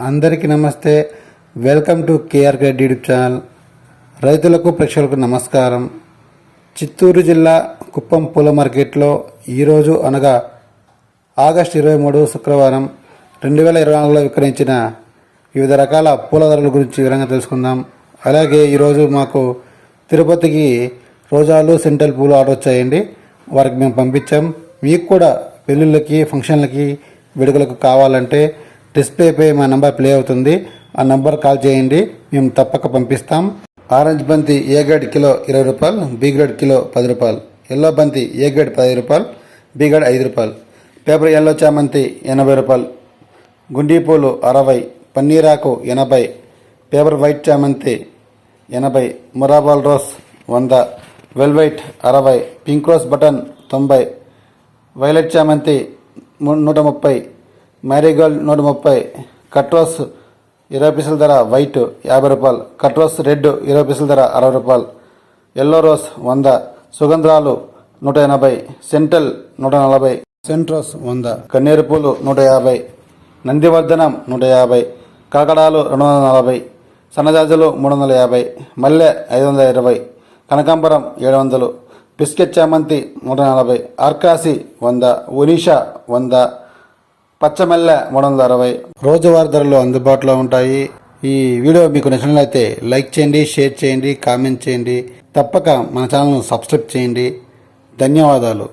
అందరికీ నమస్తే. Welcome to KR guide YouTube channel. రైతులకు ప్రేక్షకులకు నమస్కారం. చిత్తూరు జిల్లా కుప్పం పూల మార్కెట్లో ఈరోజు అనగా ఆగస్టు ఇరవై మూడు శుక్రవారం రెండు వేల ఇరవై నాలుగులో విక్రయించిన వివిధ రకాల పూల ధరల గురించి వివరంగా తెలుసుకుందాం. అలాగే ఈరోజు మాకు తిరుపతికి రోజాలు సెంట్రల్ పూలు ఆర్డర్ వచ్చాయండి. వారికి మేము పంపించాం. మీకు కూడా పెళ్ళిళ్ళకి ఫంక్షన్లకి వేడుకలకు కావాలంటే డిస్ప్లేపై మా నంబర్ ప్లే అవుతుంది. ఆ నంబర్ కాల్ చేయండి. మేము తప్పక పంపిస్తాం. ఆరెంజ్ బంతి ఏ గ్రేడ్ కిలో ఇరవై రూపాయలు బి గ్రేడ్ కిలో పది రూపాయలు. ఎల్లో బంతి ఏ గ్రేడ్ పది రూపాయలు బి గ్రేడ్ ఐదు రూపాయలు. పేపర్ ఎల్లో చామంతి ఎనభై రూపాయలు. గుండీపూలు అరవై పన్నీరాకు ఎనభై. పేపర్ వైట్ చామంతి ఎనభై. మురాబాల్ రోస్ వంద. వెల్వైట్ అరవై. పింక్ రోస్ బటన్ తొంభై. వైలెట్ చామంతి నూట ముప్పై. మ్యారీగోల్డ్ నూట ముప్పై కట్రోస్ ఇరవై పీసుల ధర వైట్ యాభై రూపాయలు కట్రోస్ రెడ్ ఇరవై పీసుల ధర అరవై రూపాయలు ఎల్లో రోస్ వంద సుగంధ్రాలు నూట ఎనభై సెంటల్ నూట నలభై సెంట్రోస్ వంద కన్నీరు పూలు నూట యాభై నందివర్ధనం నూట యాభై కాకడాలు రెండు వందల నలభై సన్నజాజులు మూడు వందల యాభై మల్లె ఐదు వందల ఇరవై కనకాంబరం ఏడు వందలు బిస్కెట్ చామంతి నూట నలభై ఆర్కాసి వంద ఒనీషా వంద పచ్చమెల్ల మూడు వందల అరవై. రోజువారీ ధరలు అందుబాటులో ఉంటాయి. ఈ వీడియో మీకు నచ్చినట్లయితే లైక్ చేయండి షేర్ చేయండి కామెంట్ చేయండి. తప్పక మన ఛానల్ను సబ్స్క్రైబ్ చేయండి. ధన్యవాదాలు.